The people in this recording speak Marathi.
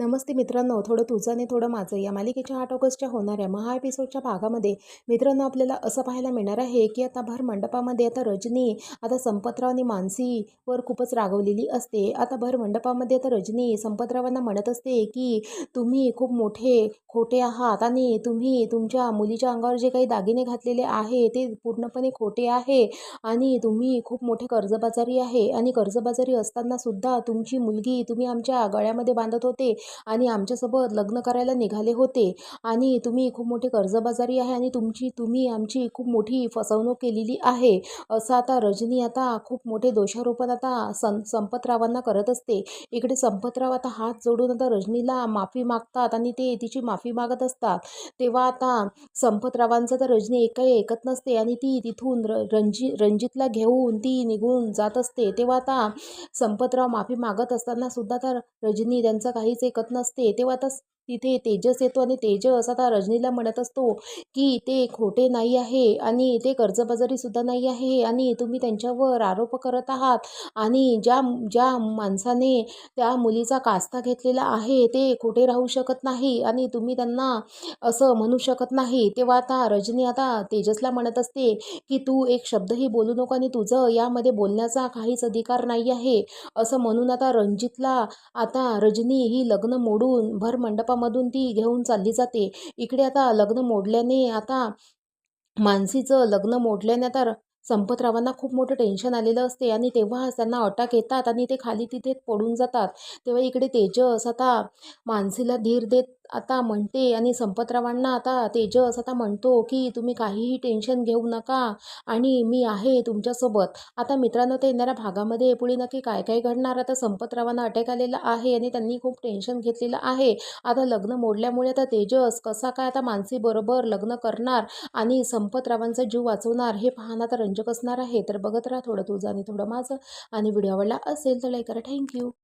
नमस्ते मित्रांनो. थोडं तुझं आणि थोडं माझं या मालिकेच्या आठ ऑगस्टच्या होणाऱ्या महा एपिसोडच्या भागामध्ये मित्रांनो आपल्याला असं पाहायला मिळणार आहे की आता भर मंडपामध्ये आता रजनी आता संपतराव आणि मानसीवर खूपच रागवलेली असते. आता भर मंडपामध्ये आता रजनी संपतरावांना म्हणत असते की तुम्ही खूप मोठे खोटे आहात आणि तुम्ही तुमच्या मुलीच्या अंगावर जे काही दागिने घातलेले आहे ते पूर्णपणे खोटे आहे आणि तुम्ही खूप मोठे कर्जबाजारी आहे आणि कर्जबाजारी असताना सुद्धा तुमची मुलगी तुम्ही आमच्या गळ्यामध्ये बांधत होते आणि आमच्यासोबत लग्न करायला निघाले होते. आणि तुम्ही खूप मोठे कर्जबाजारी आहे आणि तुमची तुम्ही आमची खूप मोठी फसवणूक केलेली आहे. असं आता रजनी आता खूप मोठे दोषारोपण आता सं संपतरावांना करत असते. इकडे संपतराव आता हात जोडून आता रजनीला माफी मागतात आणि ते तिची माफी मागत असतात. तेव्हा आता संपतरावांचं तर रजनी एकही ऐकत नसते आणि ती तिथून र रणजी रणजितला घेऊन ती निघून जात असते. तेव्हा आता संपतराव माफी मागत असताना सुद्धा तर रजनी त्यांचं काहीच फेकत नसते तेव्हा तस तिथे तेजस येतो आणि तेजस आता रजनीला म्हणत असतो की ते खोटे नाही आहे आणि ते कर्जबाजारीसुद्धा नाही आहे आणि तुम्ही त्यांच्यावर आरोप करत आहात आणि ज्या ज्या माणसाने त्या मुलीचा कास्ता घेतलेला आहे ते खोटे राहू शकत नाही आणि तुम्ही त्यांना असं म्हणू शकत नाही. तेव्हा आता रजनी आता तेजसला म्हणत असते की तू एक शब्दही बोलू नको आणि तुझं यामध्ये बोलण्याचा काहीच अधिकार नाही आहे. असं म्हणून आता रणजितला आता रजनी ही लग्न मोडून भर मंडपामधून ती घेऊन चालली जाते. इकडे आता लग्न मोडल्याने आता मानसीचं लग्न मोडल्याने आता संपतरावांना खूप मोठं टेन्शन आलेलं असते आणि तेव्हा त्यांना अटॅक येतात आणि ते खाली तिथे पडून जातात. तेव्हा इकडे तेजस आता मानसीला धीर देत आता म्हणते आणि संपतरावांना आता तेजस आता म्हणतो की तुम्ही काहीही टेन्शन घेऊ नका आणि मी आहे तुमच्यासोबत. आता मित्रांनो ते येणाऱ्या भागामध्ये पुढे नक्की काय काय घडणार? आता संपतरावांना अटॅक आलेला आहे आणि त्यांनी खूप टेन्शन घेतलेलं आहे. आता लग्न मोडल्यामुळे आता तेजस कसा काय आता मानसीबरोबर लग्न करणार आणि संपतरावांचा जीव वाचवणार हे पाहणं आता रंजक असणार आहे. तर बघत राहा थोडं तुझं आणि थोडं माझं. आणि व्हिडिओ आवडला असेल तर लाईक करा. थँक्यू